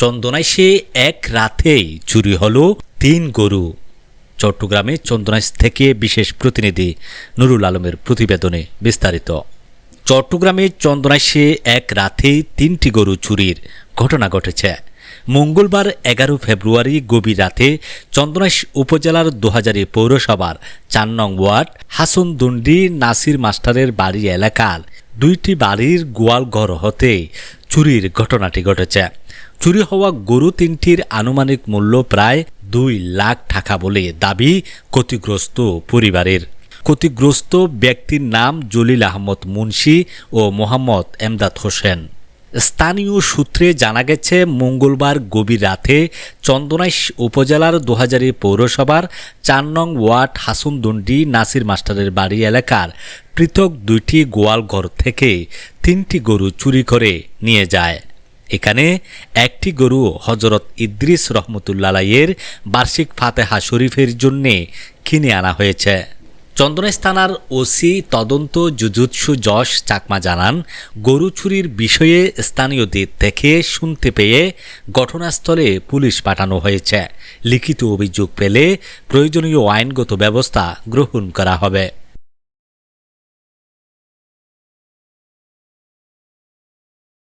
চন্দনাইশে এক রাতেই চুরি হলো তিন গরু। চট্টগ্রামে চন্দনাইশ থেকে বিশেষ প্রতিনিধি নুরুল আলমের প্রতিবেদনে বিস্তারিত। চট্টগ্রামে চন্দনাইশে এক রাতেই তিনটি গরু চুরির ঘটনা ঘটেছে। মঙ্গলবার এগারো ফেব্রুয়ারি গভীর রাতে চন্দনাইশ উপজেলার দোহাজারি পৌরসভার চার নং ওয়ার্ড হাসনদুন্ডি নাসির মাস্টারের বাড়ি এলাকার দুইটি বাড়ির গোয়াল ঘর হতে চুরির ঘটনাটি ঘটেছে। চুরি হওয়া গরু তিনটির আনুমানিক মূল্য প্রায় দুই লাখ টাকা বলে দাবি ক্ষতিগ্রস্ত পরিবারের। ক্ষতিগ্রস্ত ব্যক্তির নাম জলিল আহমদ মুন্সি ও মোহাম্মদ এমদাদ হোসেন। স্থানীয় সূত্রে জানা গেছে, মঙ্গলবার গভীর রাতে চন্দনাইশ উপজেলার দোহাজারি পৌরসভার চার নং ওয়ার্ড হাসুনদন্ডি নাসির মাস্টারের বাড়ি এলাকার পৃথক দুইটি গোয়ালঘর থেকে তিনটি গরু চুরি করে নিয়ে যায়। এখানে একটি গরু হজরত ইদ্রিস রহমতুল্লাহের বার্ষিক ফাতেহা শরীফের জন্যে কিনে আনা হয়েছে। চন্দনাইশ থানার ওসি তদন্ত জুজুৎসু যশ চাকমা জানান, গরু চুরির বিষয়ে স্থানীয়দের থেকে শুনতে পেয়ে ঘটনাস্থলে পুলিশ পাঠানো হয়েছে। লিখিত অভিযোগ পেলে প্রয়োজনীয় আইনগত ব্যবস্থা গ্রহণ করা হবে।